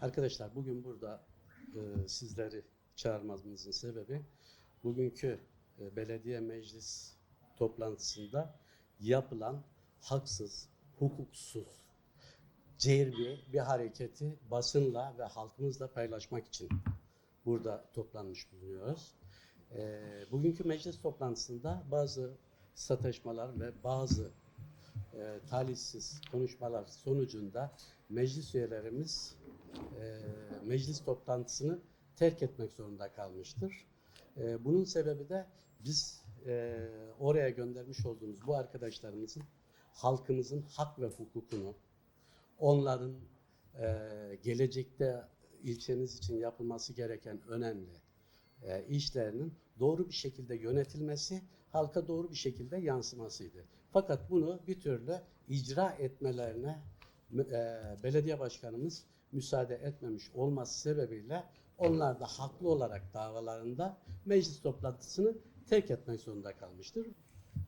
Arkadaşlar bugün burada e, sizleri çağırmamızın sebebi bugünkü e, belediye meclis toplantısında yapılan haksız, hukuksuz, cerbi bir hareketi basınla ve halkımızla paylaşmak için burada toplanmış bulunuyoruz. E, bugünkü meclis toplantısında bazı sataşmalar ve bazı e, talihsiz konuşmalar sonucunda meclis üyelerimiz e, meclis toplantısını terk etmek zorunda kalmıştır. E, bunun sebebi de biz e, oraya göndermiş olduğumuz bu arkadaşlarımızın halkımızın hak ve hukukunu, onların e, gelecekte ilçemiz için yapılması gereken önemli e, işlerinin doğru bir şekilde yönetilmesi, halka doğru bir şekilde yansımasıydı. Fakat bunu bir türlü icra etmelerine e, belediye başkanımız müsaade etmemiş olması sebebiyle onlar da haklı olarak davalarında meclis toplantısını terk etmek zorunda kalmıştır.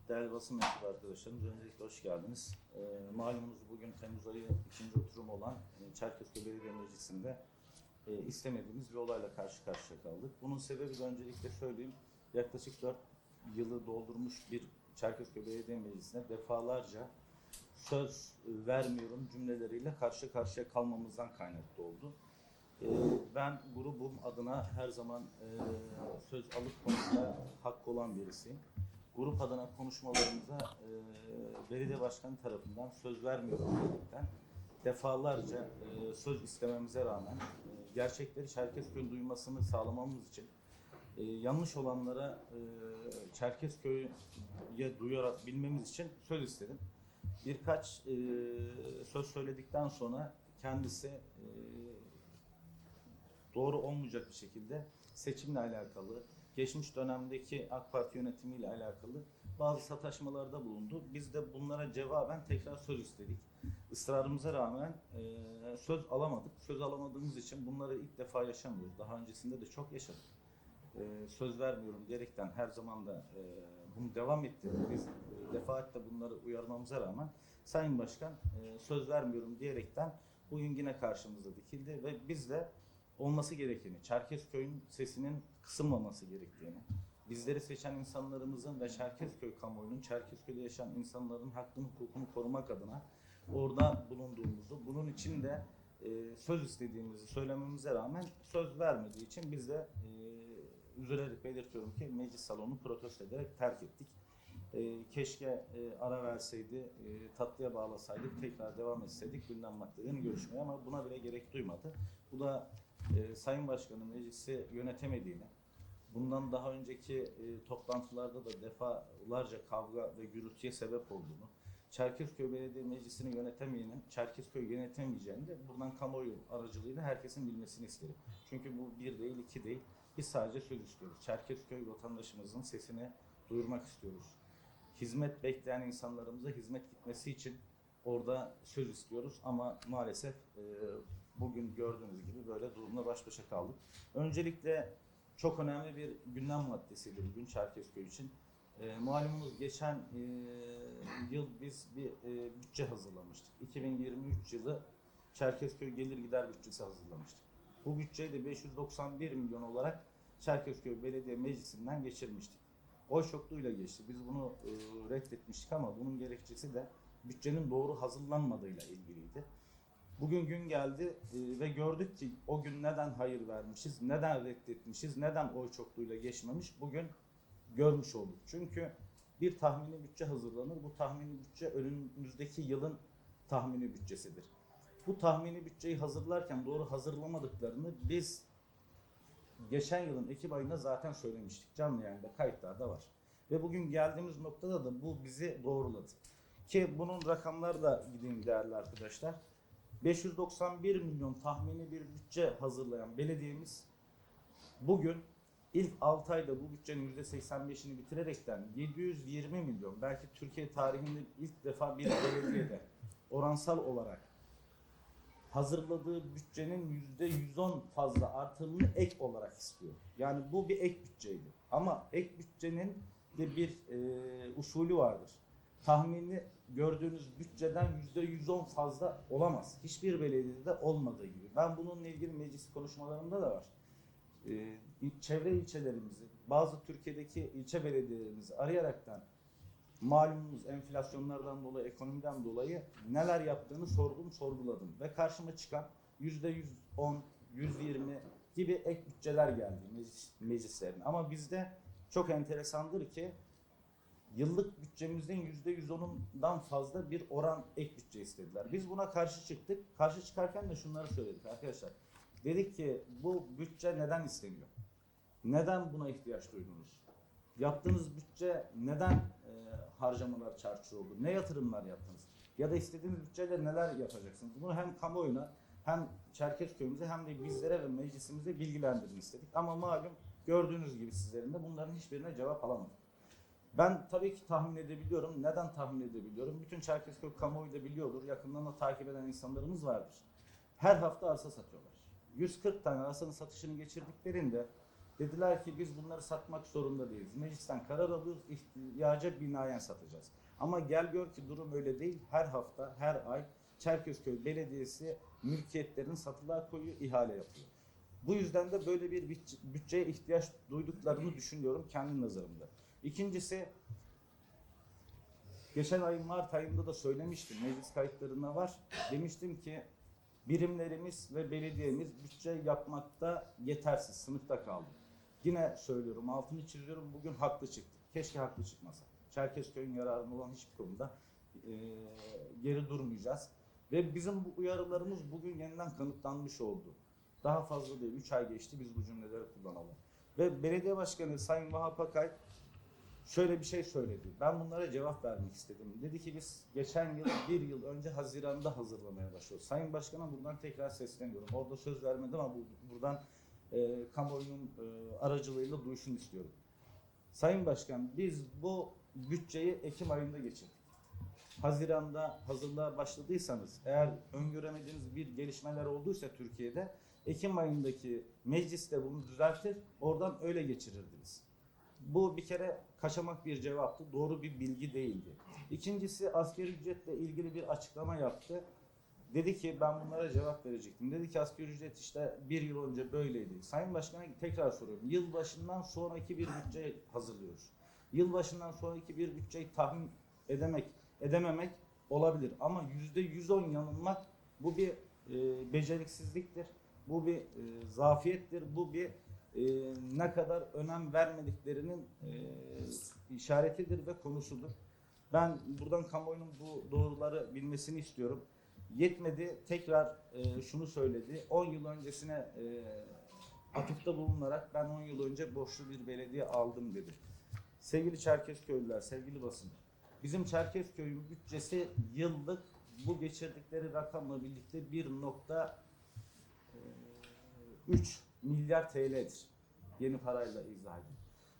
Değerli basın mensubu arkadaşlarımız, öncelikle hoş geldiniz. Ee, malumunuz bugün Temmuz ayı ikinci oturum olan e, Çerkezköy Belediye Meclisi'nde e, istemediğimiz bir olayla karşı karşıya kaldık. Bunun sebebi de öncelikle söyleyeyim, yaklaşık 4 yılı doldurmuş bir Çerkezköy Belediye Meclisi'ne defalarca söz vermiyorum cümleleriyle karşı karşıya kalmamızdan kaynaklı oldu. Ee, Ben grubum adına her zaman e, söz alıp konuşmaya hakkı olan birisiyim. Grup adına konuşmalarımıza e, belediye başkanı tarafından söz vermiyorum diyerekten defalarca e, söz istememize rağmen gerçekleri Çerkezköy'ün duymasını sağlamamız için yanlış olanlara e, Çerkezköy'e duyarak bilmemiz için söz istedim. Birkaç e, söz söyledikten sonra kendisi e, doğru olmayacak bir şekilde seçimle alakalı, geçmiş dönemdeki AK Parti yönetimiyle alakalı bazı sataşmalarda bulundu. Biz de bunlara cevaben tekrar söz istedik. Israrımıza rağmen e, söz alamadık. Söz alamadığımız için bunları ilk defa yaşamıyoruz. Daha öncesinde de çok yaşadık. E, söz vermiyorum diyerekten her zaman da e, bunu devam ettirdik. Biz e, defaatle bunları uyarmamıza rağmen Sayın Başkan e, söz vermiyorum diyerekten bugün yine karşımızda dikildi ve biz de olması gerekeni, Çerkezköy'ün sesinin kısılmaması gerektiğini, bizleri seçen insanlarımızın ve Çerkezköy kamuoyunun, Çerkezköy'de yaşayan insanların hakkını, hukukunu korumak adına orada bulunduğumuzu, bunun için de e, söz istediğimizi söylememize rağmen söz vermediği için biz de üzülerek belirtiyorum ki meclis salonunu protesto ederek terk ettik. E, keşke e, ara verseydi, e, tatlıya bağlasaydık, tekrar devam etseydik gündem maddelerini görüşmeye ama buna bile gerek duymadı. Bu da e, Sayın Başkan'ın meclisi yönetemediğini, bundan daha önceki e, toplantılarda da defalarca kavga ve gürültüye sebep olduğunu, Çerkezköy Belediye Meclisi'ni yönetemeyenin Çerkezköy yönetemeyeceğini de buradan kamuoyu aracılığıyla herkesin bilmesini isterim. Çünkü bu bir değil, iki değil. Biz sadece söz istiyoruz. Çerkezköy vatandaşımızın sesini duyurmak istiyoruz. Hizmet bekleyen insanlarımıza hizmet gitmesi için orada söz istiyoruz ama maalesef e, bugün gördüğünüz gibi böyle durumla baş başa kaldık. Öncelikle çok önemli bir gündem maddesiydi bugün Çerkezköy için. E, malumunuz geçen e, yıl biz bir e, bütçe hazırlamıştık. 2023 yılı Çerkezköy gelir gider bütçesi hazırlamıştık. Bu bütçeyi de 591 milyon olarak Çerkezköy Belediye Meclisi'nden geçirmiştik. Oy çokluğuyla geçti. Biz bunu e, reddetmiştik ama bunun gerekçesi de bütçenin doğru hazırlanmadığıyla ilgiliydi. Bugün gün geldi e, ve gördük ki o gün neden hayır vermişiz, neden reddetmişiz, neden oy çokluğuyla geçmemiş bugün görmüş olduk. Çünkü bir tahmini bütçe hazırlanır. Bu tahmini bütçe önümüzdeki yılın tahmini bütçesidir. Bu tahmini bütçeyi hazırlarken doğru hazırlamadıklarını biz geçen yılın Ekim ayında zaten söylemiştik. Canlı yayında kayıtlarda var. Ve bugün geldiğimiz noktada da bu bizi doğruladı. Ki bunun rakamları da gideyim değerli arkadaşlar. 591 milyon tahmini bir bütçe hazırlayan belediyemiz bugün ilk 6 ayda bu bütçenin %85'ini bitirerekten 720 milyon belki Türkiye tarihinde ilk defa bir belediyede oransal olarak hazırladığı bütçenin %110 fazla artırımını ek olarak istiyor. Yani bu bir ek bütçeydi. Ama ek bütçenin de bir e, usulü vardır. Tahmini gördüğünüz bütçeden %110 fazla olamaz. Hiçbir belediyede olmadığı gibi. Ben bununla ilgili meclis konuşmalarımda da var. Ee, çevre ilçelerimizi, bazı Türkiye'deki ilçe belediyelerimizi arayaraktan malumunuz enflasyonlardan dolayı, ekonomiden dolayı neler yaptığını sordum, sorguladım. Ve karşıma çıkan %110, %20 gibi ek bütçeler geldi meclis, meclislerin. Ama bizde çok enteresandır ki yıllık bütçemizin %110'undan fazla bir oran ek bütçe istediler. Biz buna karşı çıktık. Karşı çıkarken de şunları söyledik arkadaşlar. Dedik ki bu bütçe neden isteniyor? Neden buna ihtiyaç duydunuz? Yaptığınız bütçe neden e, harcamalar çarçur oldu? Ne yatırımlar yaptınız? Ya da istediğiniz bütçeyle neler yapacaksınız? Bunu hem kamuoyuna hem Çerkezköy'ümüze hem de bizlere ve meclisimize bilgilendirin istedik. Ama malum gördüğünüz gibi sizlerin de bunların hiçbirine cevap alamadık. Ben tabii ki tahmin edebiliyorum. Neden tahmin edebiliyorum? Bütün Çerkezköy kamuoyu da biliyordur. Yakından da takip eden insanlarımız vardır. Her hafta arsa satıyorlar. 140 tane arsanın satışını geçirdiklerinde dediler ki biz bunları satmak zorunda değiliz. Meclisten karar alıyoruz, ihtiyaca binaen satacağız. Ama gel gör ki durum öyle değil. Her hafta, her ay Çerkezköy Belediyesi mülkiyetlerini satılığa koyuyor, ihale yapıyor. Bu yüzden de böyle bir bütçe- bütçeye ihtiyaç duyduklarını düşünüyorum kendi nazarımda. İkincisi geçen ayın Mart ayında da söylemiştim. Meclis kayıtlarında var. Demiştim ki birimlerimiz ve belediyemiz bütçe yapmakta yetersiz, sınıfta kaldı. Yine söylüyorum, altını çiziyorum. Bugün haklı çıktı. Keşke haklı çıkmasa. Çerkezköy'ün yararına olan hiçbir konuda eee, geri durmayacağız. Ve bizim bu uyarılarımız bugün yeniden kanıtlanmış oldu. Daha fazla değil, 3 ay geçti biz bu cümleleri kullanalım. Ve belediye başkanı Sayın Vahap Akay şöyle bir şey söyledi. Ben bunlara cevap vermek istedim. Dedi ki biz geçen yıl, bir yıl önce Haziran'da hazırlamaya başlıyoruz. Sayın Başkan'a buradan tekrar sesleniyorum. Orada söz vermedim ama bu- buradan e, kamuoyunun e, aracılığıyla duyuşunu istiyorum. Sayın Başkan biz bu bütçeyi Ekim ayında geçirdik. Haziran'da hazırlığa başladıysanız eğer öngöremediğiniz bir gelişmeler olduysa Türkiye'de Ekim ayındaki mecliste bunu düzeltir oradan öyle geçirirdiniz. Bu bir kere kaçamak bir cevaptı. Doğru bir bilgi değildi. İkincisi asgari ücretle ilgili bir açıklama yaptı. Dedi ki ben bunlara cevap verecektim. Dedi ki asgari ücret işte bir yıl önce böyleydi. Sayın Başkan'a tekrar soruyorum. Yılbaşından sonraki bir bütçe hazırlıyoruz. Yılbaşından sonraki bir bütçeyi tahmin edemek, edememek olabilir. Ama yüzde 110 yanılmak bu bir e, beceriksizliktir. Bu bir e, zafiyettir. Bu bir e, ne kadar önem vermediklerinin e, işaretidir ve konusudur. Ben buradan kamuoyunun bu doğruları bilmesini istiyorum. Yetmedi tekrar e, şunu söyledi. 10 yıl öncesine e, atıfta bulunarak ben 10 yıl önce borçlu bir belediye aldım dedi. Sevgili Çerkezköylüler, sevgili basın. Bizim Çerkezköy'ün bütçesi yıllık bu geçirdikleri rakamla birlikte 1.3 milyar TL'dir. Yeni parayla izah edin.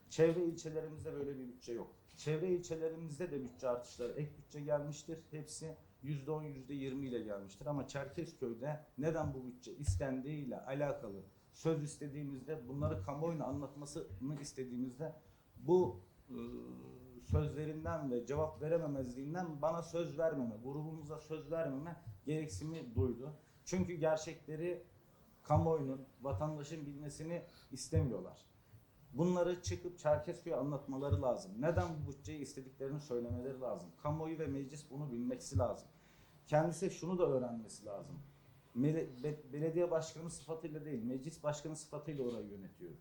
Çevre ilçelerimizde böyle bir bütçe yok. Çevre ilçelerimizde de bütçe artışları, ek bütçe gelmiştir. Hepsi %10, %20 ile gelmiştir. Ama Çerkezköy'de neden bu bütçe istendiğiyle alakalı söz istediğimizde, bunları kamuoyuna anlatmasını istediğimizde bu e, sözlerinden ve cevap verememezliğinden bana söz vermeme, grubumuza söz vermeme gereksimi duydu. Çünkü gerçekleri kamuoyunun, vatandaşın bilmesini istemiyorlar. Bunları çıkıp Çerkezköy'e anlatmaları lazım. Neden bu bütçeyi istediklerini söylemeleri lazım. Kamuoyu ve meclis bunu bilmesi lazım. Kendisi şunu da öğrenmesi lazım. Belediye başkanı sıfatıyla değil, meclis başkanı sıfatıyla orayı yönetiyor.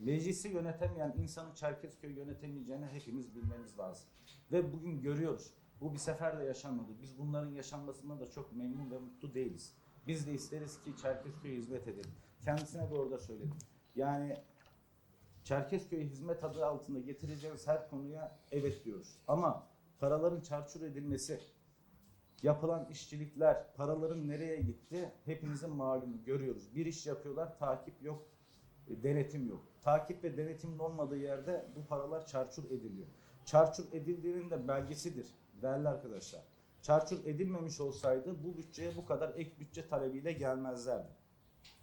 Meclisi yönetemeyen insanın Çerkezköy yönetemeyeceğini hepimiz bilmemiz lazım. Ve bugün görüyoruz. Bu bir sefer de yaşanmadı. Biz bunların yaşanmasından da çok memnun ve mutlu değiliz. Biz de isteriz ki Çerkezköy'e hizmet edelim. Kendisine de orada söyledim. Yani Çerkezköy'e hizmet adı altında getireceğimiz her konuya evet diyoruz. Ama paraların çarçur edilmesi, yapılan işçilikler, paraların nereye gitti hepimizin malumu görüyoruz. Bir iş yapıyorlar, takip yok, e, denetim yok. Takip ve denetimin olmadığı yerde bu paralar çarçur ediliyor. Çarçur edildiğinin de belgesidir değerli arkadaşlar. Çarçur edilmemiş olsaydı bu bütçeye bu kadar ek bütçe talebiyle gelmezlerdi.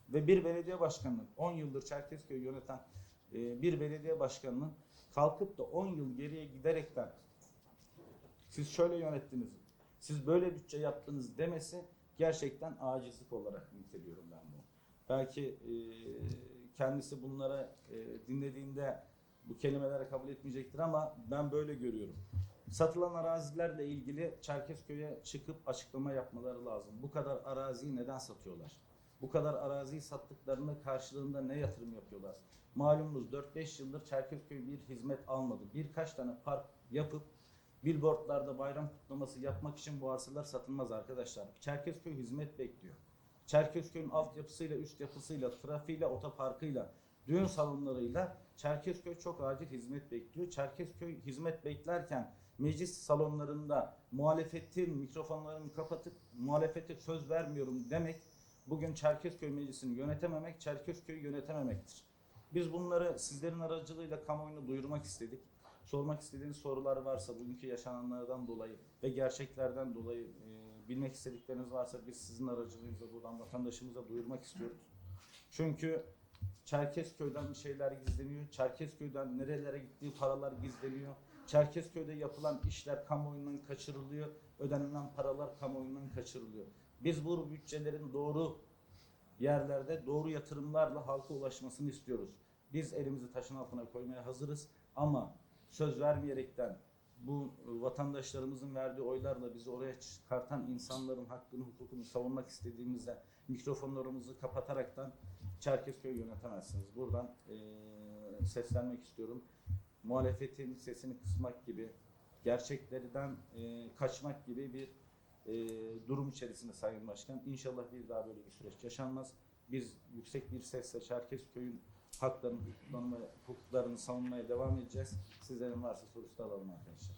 Ve bir belediye başkanının 10 yıldır Çerkezköy'ü yöneten e, bir belediye başkanının kalkıp da 10 yıl geriye giderekten Siz şöyle yönettiniz, siz böyle bütçe yaptınız demesi gerçekten acizlik olarak niteliyorum ben bunu. Belki e, kendisi bunlara e, dinlediğinde bu kelimeleri kabul etmeyecektir ama ben böyle görüyorum. Satılan arazilerle ilgili Çerkezköy'e çıkıp açıklama yapmaları lazım. Bu kadar araziyi neden satıyorlar? Bu kadar araziyi sattıklarında karşılığında ne yatırım yapıyorlar? Malumunuz 4-5 yıldır Çerkezköy bir hizmet almadı. Birkaç tane park yapıp billboardlarda bayram kutlaması yapmak için bu arsalar satılmaz arkadaşlar. Çerkezköy hizmet bekliyor. Çerkezköy'ün altyapısıyla, üst yapısıyla, trafiğiyle, otoparkıyla, düğün salonlarıyla Çerkezköy çok acil hizmet bekliyor. Çerkezköy hizmet beklerken meclis salonlarında muhalefetin mikrofonlarını kapatıp muhalefete söz vermiyorum demek bugün Çerkezköy Meclisi'ni yönetememek, Çerkezköy'ü yönetememektir. Biz bunları sizlerin aracılığıyla kamuoyuna duyurmak istedik. Sormak istediğiniz sorular varsa bugünkü yaşananlardan dolayı ve gerçeklerden dolayı e, bilmek istedikleriniz varsa biz sizin aracılığınızla buradan vatandaşımıza duyurmak istiyoruz. Çünkü Çerkezköy'den bir şeyler gizleniyor. Çerkezköy'den nerelere gittiği paralar gizleniyor. Çerkezköy'de yapılan işler kamuoyundan kaçırılıyor. Ödenilen paralar kamuoyundan kaçırılıyor. Biz bu bütçelerin doğru yerlerde doğru yatırımlarla halka ulaşmasını istiyoruz. Biz elimizi taşın altına koymaya hazırız ama söz vermeyerekten bu vatandaşlarımızın verdiği oylarla bizi oraya çıkartan insanların hakkını, hukukunu savunmak istediğimizde mikrofonlarımızı kapataraktan Çerkezköy'ü yönetemezsiniz. Buradan eee, seslenmek istiyorum. Muhalefetin sesini kısmak gibi, gerçeklerden eee, kaçmak gibi bir eee, durum içerisinde Sayın Başkan. İnşallah bir daha böyle bir süreç yaşanmaz. Biz yüksek bir sesle Çerkezköy'ün haklarını, hukuklarını, hukuklarını savunmaya devam edeceğiz. Sizlerin varsa sorusu alalım arkadaşlar.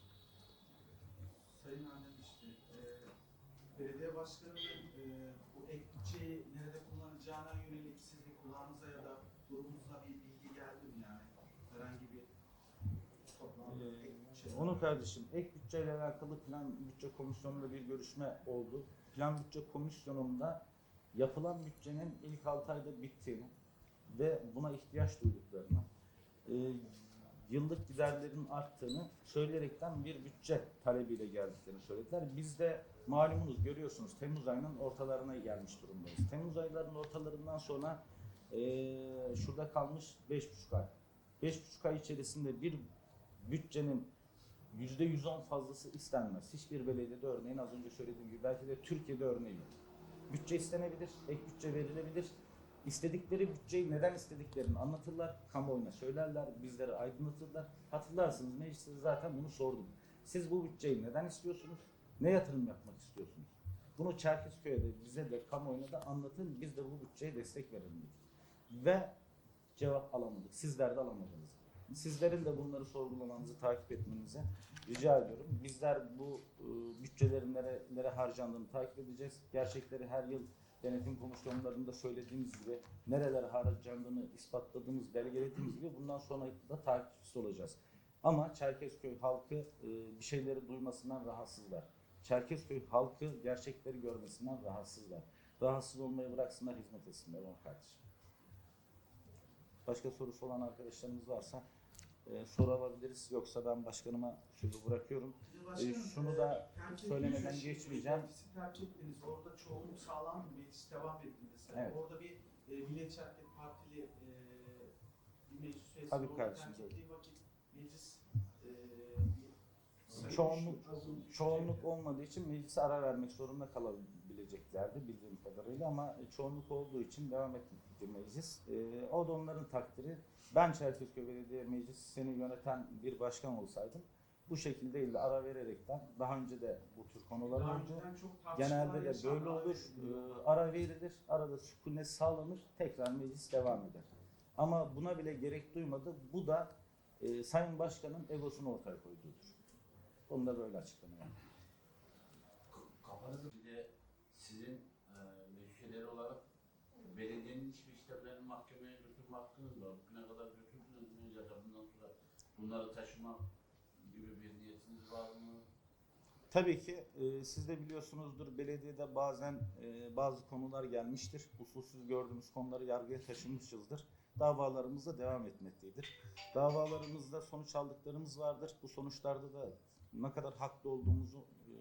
Sayın Adem işte e, belediye başkanının e, bu ek bütçeyi nerede kullanacağına yönelik sizin kulağınıza ya da durumunuzda bir bilgi geldi mi yani? Herhangi bir toplantı ek bütçe. Onu kardeşim ek bütçeyle alakalı plan bütçe komisyonunda bir görüşme oldu. Plan bütçe komisyonunda yapılan bütçenin ilk 6 ayda bittiğini ve buna ihtiyaç duyduklarını, e, yıllık giderlerin arttığını söyleyerekten bir bütçe talebiyle geldiklerini söylediler. Biz de malumunuz görüyorsunuz Temmuz ayının ortalarına gelmiş durumdayız. Temmuz aylarının ortalarından sonra e, şurada kalmış 5,5 ay. 5,5 ay içerisinde bir bütçenin %110 fazlası istenmez. Hiçbir belediyede örneğin az önce söylediğim gibi belki de Türkiye'de örneği yok. Bütçe istenebilir, ek bütçe verilebilir. İstedikleri bütçeyi neden istediklerini anlatırlar, kamuoyuna söylerler, bizlere aydınlatırlar. Hatırlarsınız mecliste zaten bunu sordum. Siz bu bütçeyi neden istiyorsunuz? Ne yatırım yapmak istiyorsunuz? Bunu Çerkezköy'e de bize de kamuoyuna da anlatın. Biz de bu bütçeye destek verelim dedik. Ve cevap alamadık. Sizler de alamadınız. Sizlerin de bunları sorgulamanızı, takip etmenizi rica ediyorum. Bizler bu e, bütçelerin nerelere harcandığını takip edeceğiz. Gerçekleri her yıl denetim komisyonlarında söylediğimiz gibi nerelere harcandığını ispatladığımız, belgelediğimiz gibi bundan sonra da takipçisi olacağız. Ama Çerkezköy halkı e, bir şeyleri duymasından rahatsızlar. Çerkezköy halkı gerçekleri görmesinden rahatsızlar. Rahatsız olmayı bıraksınlar, hizmet etsinler ona kardeşim. Başka sorusu olan arkadaşlarımız varsa e, soru alabiliriz. Yoksa ben başkanıma sözü bırakıyorum. De başkanım, E, şunu da e, söylemeden geçmeyeceğim. Meclisi terk ettiniz. Orada çoğunluk sağlam bir meclis devam ettiniz. Yani Evet. Orada bir e, Milliyetçi Hareket Partili e, bir meclis üyesi Tabii kardeşim, vakit meclis e, Çoğunluk çoğunluk olmadığı için meclise ara vermek zorunda kalabileceklerdi bildiğim kadarıyla ama çoğunluk olduğu için devam etti meclis. E, o da onların takdiri. Ben Çerkezköy Belediye Meclisi'ni yöneten bir başkan olsaydım bu şekilde de ara vererekten daha önce de bu tür konular Daha oldu. Genelde de böyle olur. Ee, ara verilir, arada sükunet sağlanır, tekrar meclis devam eder. Ama buna bile gerek duymadı. Bu da e, Sayın Başkan'ın egosunu ortaya koyduğudur. Onu da böyle açıklama yaptım. Kafanızı bir de sizin e, meclisleri olarak belediyenin hiçbir işlemlerini mahkemeye götürme hakkınız var. Ne kadar götürdünüz mü ya da bundan sonra bunları taşıma gibi bir niyetiniz var mı? Tabii ki e, siz de biliyorsunuzdur belediyede bazen e, bazı konular gelmiştir. Usulsüz gördüğümüz konuları yargıya taşımışızdır. Davalarımız da devam etmektedir. Davalarımızda sonuç aldıklarımız vardır. Bu sonuçlarda da ne kadar haklı olduğumuzu e,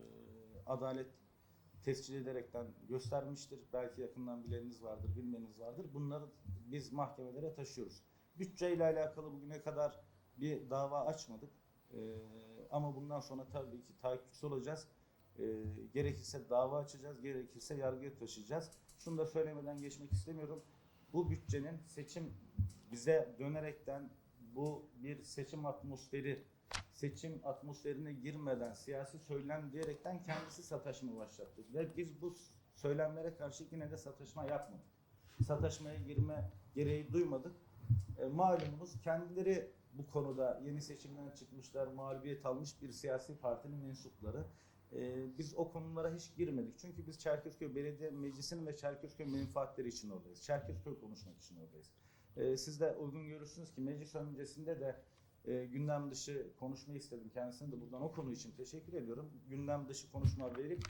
adalet tescil ederekten göstermiştir. Belki yakından bileniniz vardır, bilmeniniz vardır. Bunları biz mahkemelere taşıyoruz. Bütçeyle alakalı bugüne kadar bir dava açmadık. Ee, ama bundan sonra tabii ki takipçisi olacağız. Ee, gerekirse dava açacağız, gerekirse yargıya taşıyacağız. Şunu da söylemeden geçmek istemiyorum. Bu bütçenin seçim bize dönerekten bu bir seçim atmosferi, seçim atmosferine girmeden siyasi söylem diyerekten kendisi sataşma başlattı. Ve biz bu söylemlere karşı yine de sataşma yapmadık. Sataşmaya girme gereği duymadık. E, malumunuz kendileri bu konuda yeni seçimden çıkmışlar, mağlubiyet almış bir siyasi partinin mensupları. E, biz o konulara hiç girmedik. Çünkü biz Çerkezköy Belediye Meclisi'nin ve Çerkezköy menfaatleri için oradayız. Çerkezköy konuşmak için oradayız. E, siz de uygun görürsünüz ki meclis öncesinde de e, gündem dışı konuşma istedim. Kendisine de buradan o konu için teşekkür ediyorum. Gündem dışı konuşma verip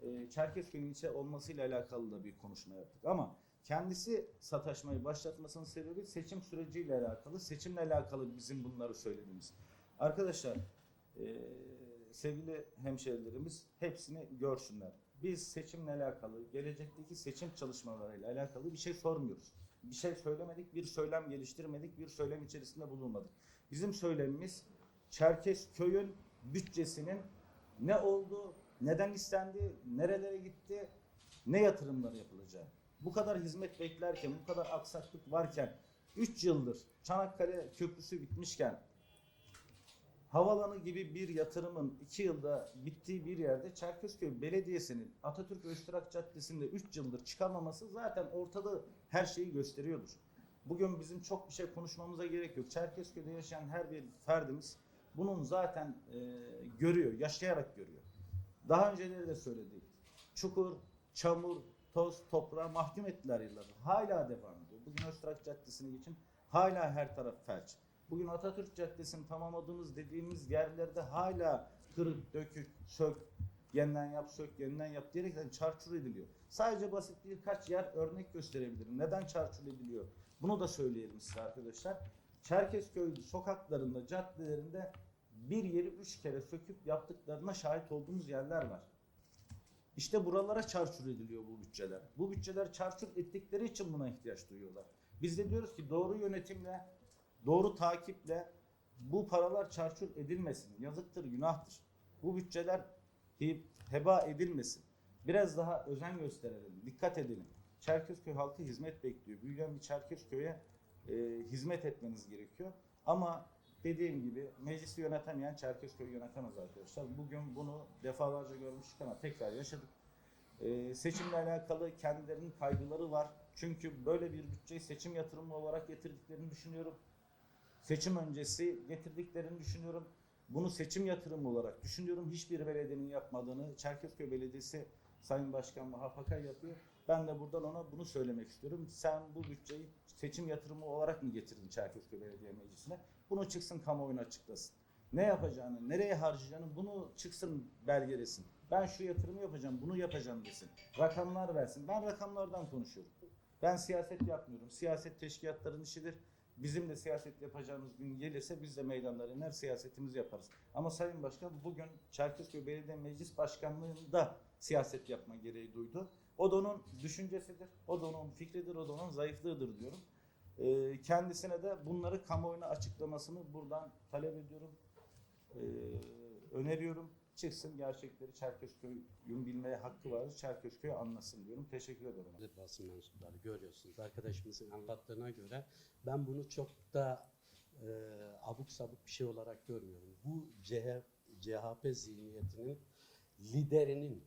e, Çerkezköy'ün ilçe olmasıyla alakalı da bir konuşma yaptık. Ama kendisi sataşmayı başlatmasının sebebi seçim süreciyle alakalı, seçimle alakalı bizim bunları söylediğimiz. Arkadaşlar, e, sevgili hemşehrilerimiz hepsini görsünler. Biz seçimle alakalı, gelecekteki seçim çalışmalarıyla alakalı bir şey sormuyoruz. Bir şey söylemedik, bir söylem geliştirmedik, bir söylem içerisinde bulunmadık. Bizim söylemimiz Çerkezköy'ün bütçesinin ne oldu, neden istendi, nerelere gitti, ne yatırımlar yapılacağı. Bu kadar hizmet beklerken, bu kadar aksaklık varken, 3 yıldır Çanakkale Köprüsü bitmişken, havalanı gibi bir yatırımın 2 yılda bittiği bir yerde Çerkezköy Belediyesi'nin Atatürk Öztürk Caddesi'nde 3 yıldır çıkarmaması zaten ortada her şeyi gösteriyordur. Bugün bizim çok bir şey konuşmamıza gerek yok. Çerkezköy'de yaşayan her bir ferdimiz bunun zaten e, görüyor, yaşayarak görüyor. Daha önceleri de söyledik. Çukur, çamur, toz, toprağa mahkum ettiler yıllardır. Hala devam ediyor. Bugün Öztürk Caddesi'ni geçin. Hala her taraf felç. Bugün Atatürk Caddesi'ni tamamladığımız dediğimiz yerlerde hala kırık, dökük, sök, yeniden yap, sök, yeniden yap diyerekten çarçur ediliyor. Sadece basit birkaç yer örnek gösterebilirim. Neden çarçur ediliyor? Bunu da söyleyelim size arkadaşlar. Çerkezköy sokaklarında, caddelerinde bir yeri üç kere söküp yaptıklarına şahit olduğumuz yerler var. İşte buralara çarçur ediliyor bu bütçeler. Bu bütçeler çarçur ettikleri için buna ihtiyaç duyuyorlar. Biz de diyoruz ki doğru yönetimle, doğru takiple bu paralar çarçur edilmesin. Yazıktır, günahtır. Bu bütçeler he- heba edilmesin. Biraz daha özen gösterelim, dikkat edelim. Çerkezköy halkı hizmet bekliyor. Büyüyen bir Çerkezköy'e e, hizmet etmeniz gerekiyor. Ama dediğim gibi meclisi yönetemeyen Çerkezköy'ü yönetemez arkadaşlar. Bugün bunu defalarca görmüştük ama tekrar yaşadık. Ee, seçimle alakalı kendilerinin kaygıları var. Çünkü böyle bir bütçeyi seçim yatırımı olarak getirdiklerini düşünüyorum. Seçim öncesi getirdiklerini düşünüyorum. Bunu seçim yatırımı olarak düşünüyorum. Hiçbir belediyenin yapmadığını Çerkezköy Belediyesi Sayın Başkan Vahap Akay yapıyor. Ben de buradan ona bunu söylemek istiyorum. Sen bu bütçeyi seçim yatırımı olarak mı getirdin Çerkezköy Belediye Meclisi'ne? Bunu çıksın kamuoyuna açıklasın. Ne yapacağını, nereye harcayacağını bunu çıksın belgelesin. Ben şu yatırımı yapacağım, bunu yapacağım desin. Rakamlar versin. Ben rakamlardan konuşuyorum. Ben siyaset yapmıyorum. Siyaset teşkilatların işidir. Bizim de siyaset yapacağımız gün gelirse biz de meydanlara iner siyasetimizi yaparız. Ama Sayın Başkan bugün Çerkezköy Belediye Meclis Başkanlığı'nda siyaset yapma gereği duydu. O da onun düşüncesidir, o da onun fikridir, o da onun zayıflığıdır diyorum. Ee, kendisine de bunları kamuoyuna açıklamasını buradan talep ediyorum. Ee, öneriyorum. Çıksın gerçekleri Çerkezköy'ün bilmeye hakkı var. Çerkezköy anlasın diyorum. Teşekkür ederim. basın mensupları görüyorsunuz. Arkadaşımızın anlattığına göre ben bunu çok da e, abuk sabuk bir şey olarak görmüyorum. Bu CH, CHP zihniyetinin liderinin,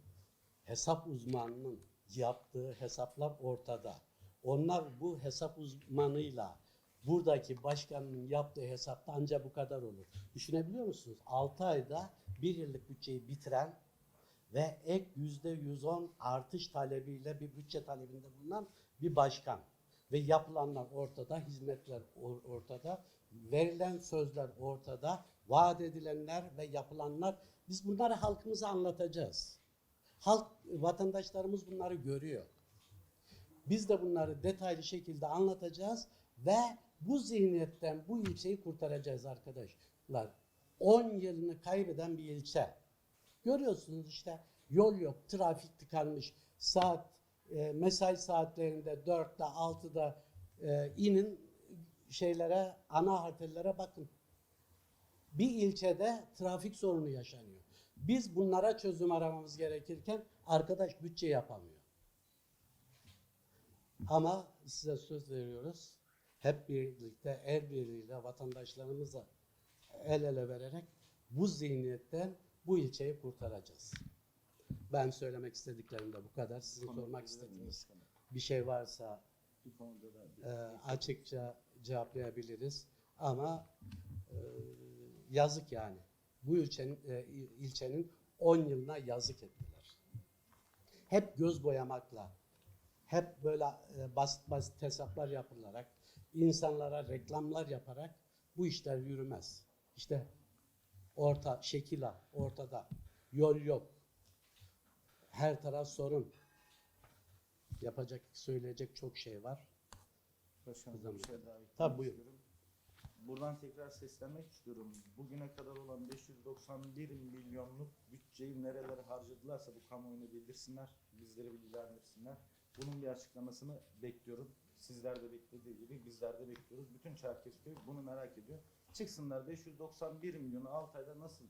hesap uzmanının yaptığı hesaplar ortada. Onlar bu hesap uzmanıyla buradaki başkanın yaptığı hesapta ancak bu kadar olur. Düşünebiliyor musunuz? 6 ayda bir yıllık bütçeyi bitiren ve ek yüzde 110 artış talebiyle bir bütçe talebinde bulunan bir başkan. Ve yapılanlar ortada, hizmetler or- ortada, verilen sözler ortada, vaat edilenler ve yapılanlar. Biz bunları halkımıza anlatacağız. Halk, vatandaşlarımız bunları görüyor. Biz de bunları detaylı şekilde anlatacağız ve bu zihniyetten bu ilçeyi kurtaracağız arkadaşlar. 10 yılını kaybeden bir ilçe. Görüyorsunuz işte yol yok, trafik tıkanmış. Saat e, mesai saatlerinde 4'te 6'da e, inin şeylere ana arterlere bakın. Bir ilçede trafik sorunu yaşanıyor. Biz bunlara çözüm aramamız gerekirken arkadaş bütçe yapamıyor. Ama size söz veriyoruz. Hep birlikte el birliğiyle vatandaşlarımıza el ele vererek bu zihniyetten bu ilçeyi kurtaracağız. Ben söylemek istediklerim de bu kadar. Sizin Konuda sormak bilir istediğiniz bir şey varsa e, açıkça cevaplayabiliriz. Ama e, yazık yani. Bu ilçenin, e, il- ilçenin 10 yılına yazık ettiler. Hep göz boyamakla, hep böyle e, basit basit hesaplar yapılarak, insanlara reklamlar yaparak bu işler yürümez. İşte orta, şekila ortada, yol yok. Her taraf sorun. Yapacak, söyleyecek çok şey var. Başkanım bir şey daha Tabii, buyurun. Buradan tekrar seslenmek istiyorum. Bugüne kadar olan 591 milyonluk bütçeyi nerelere harcadılarsa bu kamuoyuna bildirsinler, bizleri bilgilendirsinler. Bunun bir açıklamasını bekliyorum. Sizler de beklediği gibi bizler de bekliyoruz. Bütün Çerkezköy bunu merak ediyor. Çıksınlar 591 milyonu 6 ayda nasıl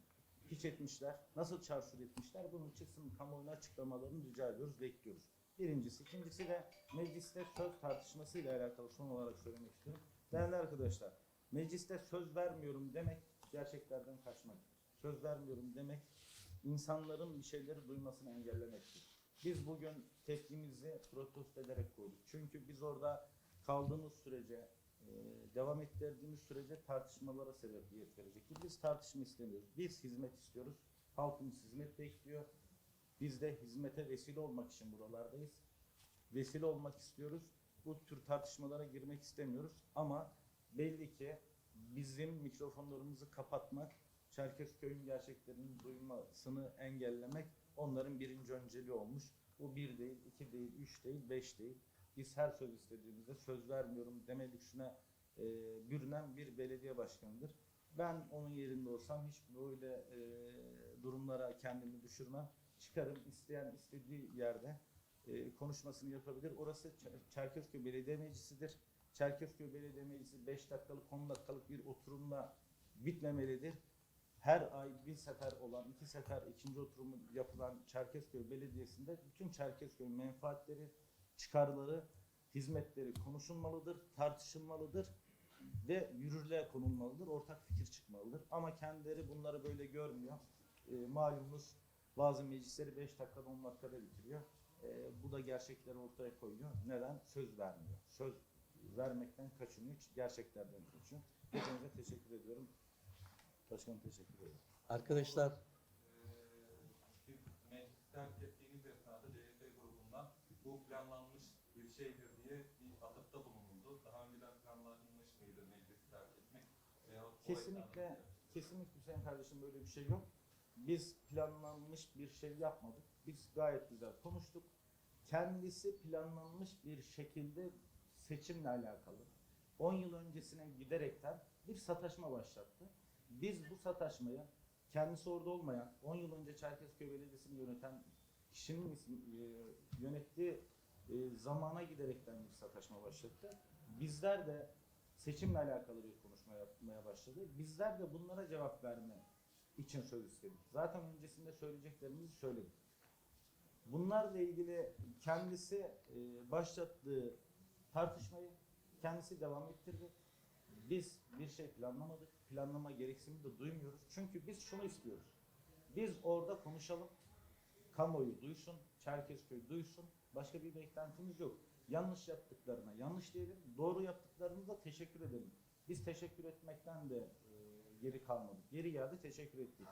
hiç etmişler, nasıl çarşur etmişler bunun çıksın kamuoyuna açıklamalarını rica ediyoruz, bekliyoruz. Birincisi. ikincisi de mecliste söz tartışmasıyla alakalı son olarak söylemek istiyorum. Değerli arkadaşlar, mecliste söz vermiyorum demek gerçeklerden kaçmaktır. Söz vermiyorum demek insanların bir şeyleri duymasını engellemektir. Biz bugün tepkimizi protesto ederek koyduk. Çünkü biz orada kaldığımız sürece, e, devam ettirdiğimiz sürece tartışmalara sebebiyet verecektir. Biz tartışma istemiyoruz. Biz hizmet istiyoruz. Halkımız hizmet bekliyor. Biz de hizmete vesile olmak için buralardayız. Vesile olmak istiyoruz. Bu tür tartışmalara girmek istemiyoruz. Ama belli ki bizim mikrofonlarımızı kapatmak, Çerkezköy'ün gerçeklerinin duymasını engellemek onların birinci önceliği olmuş. Bu bir değil, iki değil, üç değil, beş değil. Biz her söz istediğimizde söz vermiyorum deme lüksüne e, bürünen bir belediye başkanıdır. Ben onun yerinde olsam hiç böyle e, durumlara kendimi düşürmem. Çıkarım isteyen istediği yerde e, konuşmasını yapabilir. Orası Çerkezköy Belediye Meclisi'dir. Çerkezköy Belediye Meclisi 5 dakikalık 10 dakikalık bir oturumla bitmemelidir. Her ay bir sefer olan, iki sefer ikinci oturumu yapılan Çerkezköy Belediyesi'nde bütün Çerkezköy menfaatleri, çıkarları, hizmetleri konuşulmalıdır, tartışılmalıdır ve yürürlüğe konulmalıdır, ortak fikir çıkmalıdır. Ama kendileri bunları böyle görmüyor. E, malumunuz bazı meclisleri 5 dakikada 10 dakikada bitiriyor. E, bu da gerçekleri ortaya koyuyor. Neden? Söz vermiyor. Söz vermekten kaçınıyor, gerçeklerden kaçıyor. Hepinize teşekkür ediyorum. Başkanım teşekkür ederim. Arkadaşlar meclis terk ettiğiniz esnada DSP grubundan bu planlanmış bir şeydir diye bir atıfta bulunuldu. Daha önceden planlanmış mıydı meclisi terk etmek? Kesinlikle, kesinlikle Hüseyin kardeşim böyle bir şey yok. Biz planlanmış bir şey yapmadık. Biz gayet güzel konuştuk. Kendisi planlanmış bir şekilde seçimle alakalı 10 yıl öncesine giderekten bir sataşma başlattı. Biz bu sataşmayı kendisi orada olmayan 10 yıl önce Çerkezköy Belediyesi'ni yöneten kişinin ismi, e, yönettiği e, zamana giderekten bir sataşma başlattı. Bizler de seçimle alakalı bir konuşma yapmaya başladı. Bizler de bunlara cevap verme için söz istedik. Zaten öncesinde söyleyeceklerimizi söyledik. Bunlarla ilgili kendisi e, başlattığı tartışmayı kendisi devam ettirdi. Biz bir şey planlamadık. Planlama gereksinimi de duymuyoruz. Çünkü biz şunu istiyoruz. Biz orada konuşalım. Kamuoyu duysun. Çerkezköy duysun. Başka bir beklentimiz yok. Yanlış yaptıklarına yanlış diyelim. Doğru yaptıklarına da teşekkür edelim. Biz teşekkür etmekten de e, geri kalmadık. Geri geldi teşekkür ettik.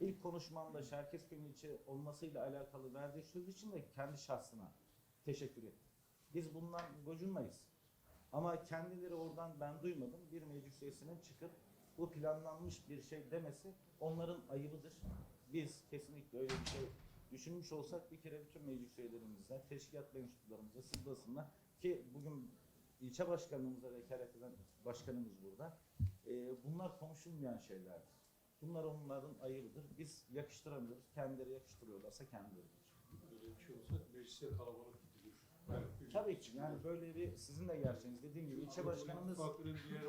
İlk konuşmamda Çerkezköy'ün ilçe olmasıyla alakalı verdiği söz için de kendi şahsına teşekkür ettim. Biz bundan gocunmayız. Ama kendileri oradan ben duymadım. Bir meclis üyesinin çıkıp bu planlanmış bir şey demesi onların ayıbıdır. Biz kesinlikle öyle bir şey düşünmüş olsak bir kere bütün meclis üyelerimizle, teşkilat mensuplarımızla, siz basınla ki bugün ilçe başkanımıza vekalet eden başkanımız burada. Ee, bunlar konuşulmayan şeylerdir. Bunlar onların ayıbıdır. Biz yakıştıramıyoruz. Kendileri yakıştırıyorlarsa kendileridir. Böyle bir şey olsa meclise kalabalık Tabii ki yani böyle bir sizin de gerçeğiniz dediğim gibi ilçe başkanımız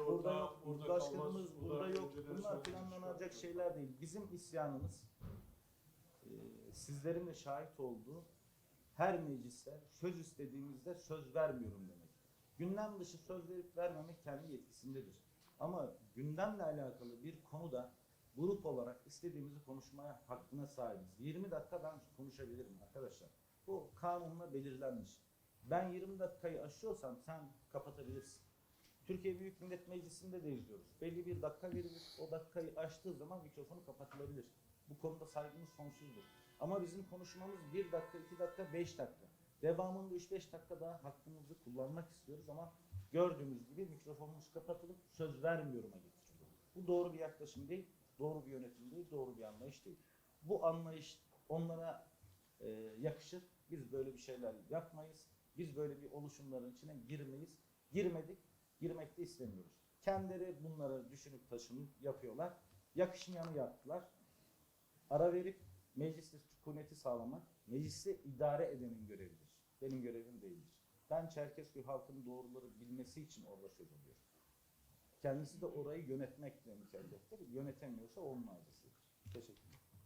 burada yok, orada başkanımız kalmaz, burada yok. Bunlar planlanacak şeyler değil. Bizim isyanımız e, sizlerin de şahit olduğu her mecliste söz istediğimizde söz vermiyorum demek. Gündem dışı söz verip vermemek kendi yetkisindedir. Ama gündemle alakalı bir konuda grup olarak istediğimizi konuşmaya hakkına sahibiz. 20 dakika ben konuşabilirim arkadaşlar. Bu kanunla belirlenmiş. Ben 20 dakikayı aşıyorsam sen kapatabilirsin. Türkiye Büyük Millet Meclisi'nde de izliyoruz. Belli bir dakika verilir. O dakikayı aştığı zaman mikrofonu kapatılabilir. Bu konuda saygımız sonsuzdur. Ama bizim konuşmamız 1 dakika, 2 dakika, 5 dakika. Devamında 3-5 dakika daha hakkımızı kullanmak istiyoruz ama gördüğümüz gibi mikrofonumuz kapatılıp söz vermiyorum'a getiriliyor. Bu doğru bir yaklaşım değil, doğru bir yönetim değil, doğru bir anlayış değil. Bu anlayış onlara e, yakışır. Biz böyle bir şeyler yapmayız. Biz böyle bir oluşumların içine girmeyiz. Girmedik, girmek de istemiyoruz. Kendileri bunları düşünüp taşınıp yapıyorlar. Yakışmayanı yaptılar. Ara verip mecliste sükuneti sağlamak, meclisi idare edenin görevidir. Benim görevim değildir. Ben Çerkezköy halkının doğruları bilmesi için orada söz alıyorum. Kendisi de orayı yönetmekle mükelleftir. Yönetemiyorsa onun acısıdır. Teşekkür.